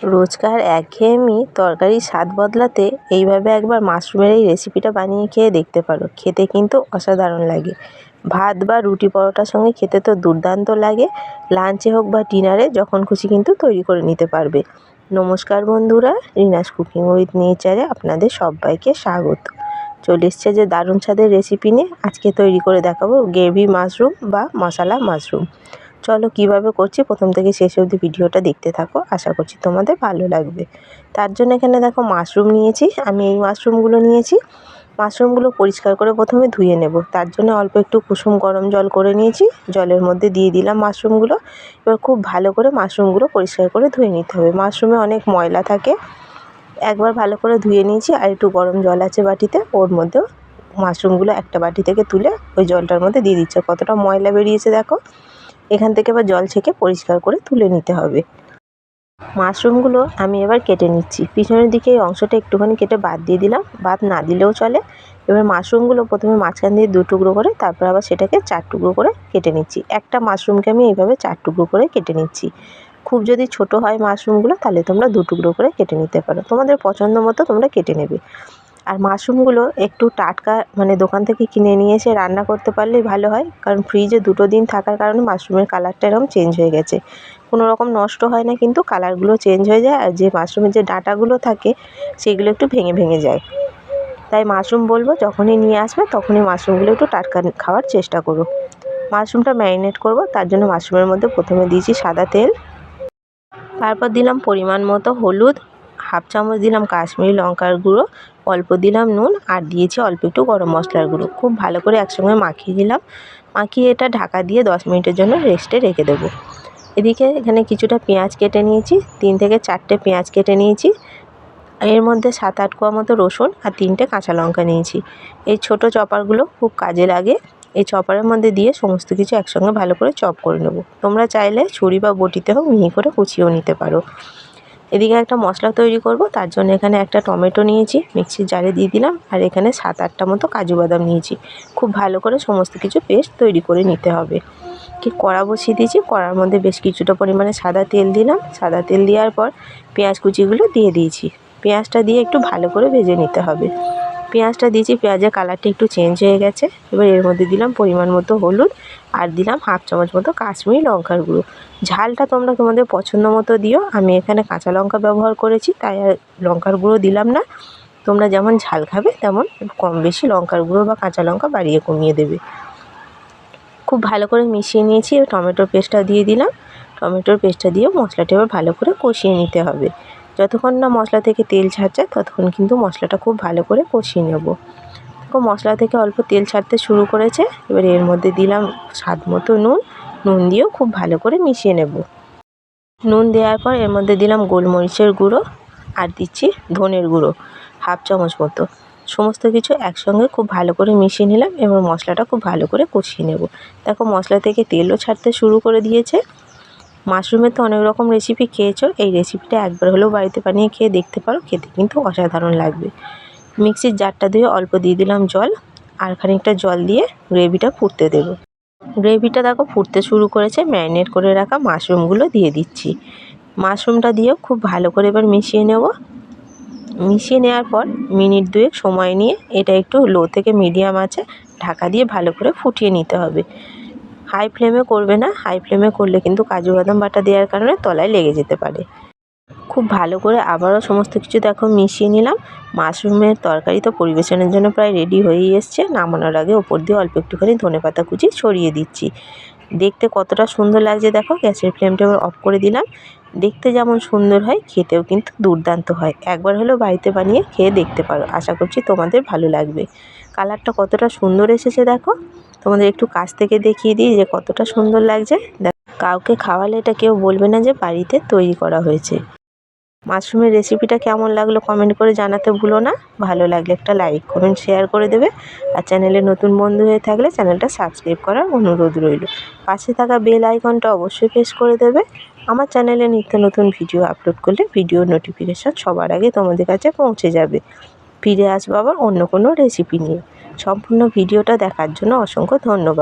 রোজকার একঘেয়েমি তরকারির স্বাদ বদলাতে এইভাবে একবার মাশরুমের এই রেসিপিটা বানিয়ে খেয়ে দেখতে পারো। খেতে কিন্তু অসাধারণ লাগে। ভাত বা রুটি পরোটার সঙ্গে খেতে তো দুর্দান্ত লাগে। লাঞ্চে হোক বা ডিনারে যখন খুশি কিন্তু তৈরি করে নিতে পারবে। নমস্কার বন্ধুরা, রিনাস কুকিং উইথ নেচারে আপনাদের সবাইকে স্বাগত। চলে এসছে যে দারুণ স্বাদের রেসিপি নিয়ে আজকে তৈরি করে দেখাবো গ্রেভি মাশরুম বা মশালা মাশরুম। চলো কীভাবে করছি, প্রথম থেকে শেষ অবধি ভিডিওটা দেখতে থাকো, আশা করছি তোমাদের ভালো লাগবে। তার জন্য এখানে দেখো মাশরুম নিয়েছি, আমি এই মাশরুমগুলো নিয়েছি। মাশরুমগুলো পরিষ্কার করে প্রথমে ধুয়ে নেব। তার জন্য অল্প একটু কুসুম গরম জল করে নিয়েছি, জলের মধ্যে দিয়ে দিলাম মাশরুমগুলো এবার খুব ভালো করে মাশরুমগুলো পরিষ্কার করে ধুয়ে নিতে হবে। মাশরুমে অনেক ময়লা থাকে। একবার ভালো করে ধুয়ে নিয়েছি, আর একটু গরম জল আছে বাটিতে, ওর মধ্যেও মাশরুমগুলো একটা বাটি থেকে তুলে ওই জলটার মধ্যে দিয়ে দিচ্ছে। কতটা ময়লা বেরিয়েছে দেখো। এখান থেকে এবার জল ছেঁকে পরিষ্কার করে তুলে নিতে হবে। মাশরুমগুলো আমি এবার কেটে নিচ্ছি। পিছনের দিকে এই অংশটা একটুখানি কেটে বাদ দিয়ে দিলাম। বাদ না দিলেও চলে। এবার মাশরুমগুলো প্রথমে মাঝখান দিয়ে দু টুকরো করে, তারপর আবার সেটাকে চার টুকরো করে কেটে নিচ্ছি। একটা মাশরুমকে আমি এইভাবে চার টুকরো করে কেটে নিচ্ছি। খুব যদি ছোট হয় মাশরুমগুলো, তাহলে তোমরা দু টুকরো করে কেটে নিতে পারো। তোমাদের পছন্দ মতো তোমরা কেটে নেবে। আর মাশরুমগুলো একটু টাটকা মানে দোকান থেকে কিনে নিয়ে এসে রান্না করতে পারলেই ভালো হয়, কারণ ফ্রিজে দুটো দিন থাকার কারণে মাশরুমের কালারটা এরকম চেঞ্জ হয়ে গেছে। কোনো রকম নষ্ট হয় না, কিন্তু কালারগুলো চেঞ্জ হয়ে যায়, আর যে মাশরুমের যে ডাঁটাগুলো থাকে, সেগুলো একটু ভেঙে ভেঙে যায়। তাই মাশরুম বলব, যখনই নিয়ে আসবে, তখনই মাশরুমগুলো একটু টাটকা খাওয়ার চেষ্টা করো। মাশরুমটা ম্যারিনেট করব, তার জন্য মাশরুমের মধ্যে প্রথমে দিয়েছি সাদা তেল। তারপর দিলাম পরিমাণ মতো হলুদ, হাফ চামচ দিলাম কাশ্মীরি লঙ্কার গুঁড়ো অল্প দিলাম নুন আর দিয়েছি অল্প একটু গরম মশলার গুঁড়ো। খুব ভালো করে একসঙ্গে মাখিয়ে দিলাম মাখিয়ে এটা ঢাকা দিয়ে দশ মিনিটের জন্য রেস্টে রেখে দেবো। এদিকে এখানে কিছুটা পেঁয়াজ কেটে নিয়েছি, তিন থেকে চারটে পেঁয়াজ কেটে নিয়েছি। এর মধ্যে সাত আট কোয়া মতো রসুন আর তিনটে কাঁচা লঙ্কা নিয়েছি। এই ছোট চপারগুলো খুব কাজে লাগে। এই চপারের মধ্যে দিয়ে সমস্ত কিছু একসঙ্গে ভালো করে চপ করে নেব। তোমরা চাইলে ছুরি বা বটিতে হোক মিহি করে কুচিয়েও নিতে পারো। এদিকে একটা মশলা তৈরি করব, তার জন্য এখানে একটা টমেটো নিয়েছি, মিক্সির জারে দিয়ে দিলাম, আর এখানে সাত আটটা মতো কাজু বাদাম নিয়েছি। খুব ভালো করে সমস্ত কিছু পেস্ট তৈরি করে নিতে হবে। কি কড়া বসিয়ে দিয়েছি, কড়ার মধ্যে বেশ কিছুটা পরিমাণে সাদা তেল দিলাম। সাদা তেল দেওয়ার পর পেঁয়াজ কুচিগুলো দিয়ে দিয়েছি। পেঁয়াজটা দিয়ে একটু ভালো করে ভেজে নিতে হবে। পেঁয়াজটা দিয়েছি, পেঁয়াজের কালারটা একটু চেঞ্জ হয়ে গেছে। এবার এর মধ্যে দিলাম পরিমাণ মতো হলুদ আর দিলাম হাফ চামচ মতো কাশ্মীরি লঙ্কার গুঁড়ো। ঝালটা তোমরা তোমাদের পছন্দ মতো দিও, আমি এখানে কাঁচা লঙ্কা ব্যবহার করেছি, তাই আর লঙ্কার গুঁড়ো দিলাম না। তোমরা যেমন ঝাল খাবে, তেমন কম বেশি লঙ্কার গুঁড়ো বা কাঁচা লঙ্কা বাড়িয়ে কমিয়ে দেবে। খুব ভালো করে মিশিয়ে নিয়েছি টমেটোর পেস্টটা দিয়ে দিলাম। টমেটোর পেস্টটা দিয়েও মশলাটা এবার ভালো করে কষিয়ে নিতে হবে। যতক্ষণ না মশলা থেকে তেল ছাড়ছে ততক্ষণ কিন্তু মশলাটা খুব ভালো করে কষিয়ে নেব। দেখো, মশলা থেকে অল্প তেল ছাড়তে শুরু করেছে। এবার এর মধ্যে দিলাম স্বাদ মতো নুন। নুন দিয়েও খুব ভালো করে মিশিয়ে নেব। নুন দেওয়ার পর এর মধ্যে দিলাম গোলমরিচের গুঁড়ো আর দিচ্ছি ধনের গুঁড়ো, হাফ চামচ মতো। সমস্ত কিছু একসঙ্গে খুব ভালো করে মিশিয়ে নিলাম এবং মশলাটা খুব ভালো করে কষিয়ে নেব। দেখো, মশলা থেকে তেলও ছাড়তে শুরু করে দিয়েছে। মাশরুমের তো অনেক রকম রেসিপি খেয়েছো। এই রেসিপিটা একবার হলেও বাড়িতে বানিয়ে খেয়ে দেখতে পারো, খেতে কিন্তু অসাধারণ লাগবে। মিক্সির জারটা দিয়ে অল্প দিয়ে দিলাম জল, আর খানিকটা জল দিয়ে গ্রেভিটা ফুটতে দেবো। গ্রেভিটা দেখো ফুটতে শুরু করেছে ম্যারিনেট করে রাখা মাশরুমগুলো দিয়ে দিচ্ছি। মাশরুমটা দিয়েও খুব ভালো করে এবার মিশিয়ে নেব। মিশিয়ে নেওয়ার পর মিনিট দুয়েক সময় নিয়ে এটা একটু লো থেকে মিডিয়াম আছে, ঢাকা দিয়ে ভালো করে ফুটিয়ে নিতে হবে। হাই ফ্লেমে করবে না হাই ফ্লেমে করলে কিন্তু কাজু বাদাম বাটা দেওয়ার কারণে তলায় লেগে যেতে পারে। খুব ভালো করে আবারও সমস্ত কিছু দেখো, মিশিয়ে নিলাম। মাশরুমের তরকারি তো পরিবেশনের জন্য প্রায় রেডি হয়েই এসছে। নামানোর আগে ওপর দিয়ে অল্প একটুখানি ধনে পাতা কুচি ছড়িয়ে দিচ্ছি। দেখতে কতটা সুন্দর লাগছে দেখো, গ্যাসের ফ্লেমটা এবার অফ করে দিলাম। দেখতে যেমন সুন্দর হয়, খেতেও কিন্তু দুর্দান্ত হয়। একবার হলেও বাড়িতে বানিয়ে খেয়ে দেখতে পারো। আশা করছি তোমাদের ভালো লাগবে। কালারটা কতটা সুন্দর এসেছে দেখো, তোমাদের একটু কাছ থেকে দেখিয়ে দিই যে কতটা সুন্দর লাগছে। কাউকে খাওয়ালে এটা কেউ বলবে না যে বাড়িতে তৈরি করা হয়েছে। মাশরুমের রেসিপিটা কেমন লাগল কমেন্ট করে জানাতে ভুলো না। ভালো লাগলে একটা লাইক কমেন্ট শেয়ার করে দেবে। আর চ্যানেলে নতুন বন্ধু হয়ে থাকলে চ্যানেলটা সাবস্ক্রাইব করার অনুরোধ রইল। পাশে থাকা বেল আইকনটা অবশ্যই প্রেস করে দেবে। আমার চ্যানেলে নিত্য নতুন ভিডিও আপলোড করলে ভিডিও নোটিফিকেশান সবার আগে তোমাদের কাছে পৌঁছে যাবে। ফিরে আসব আবার অন্য কোনো রেসিপি নিয়ে। সম্পূর্ণ ভিডিওটা দেখার জন্য অসংখ্য ধন্যবাদ।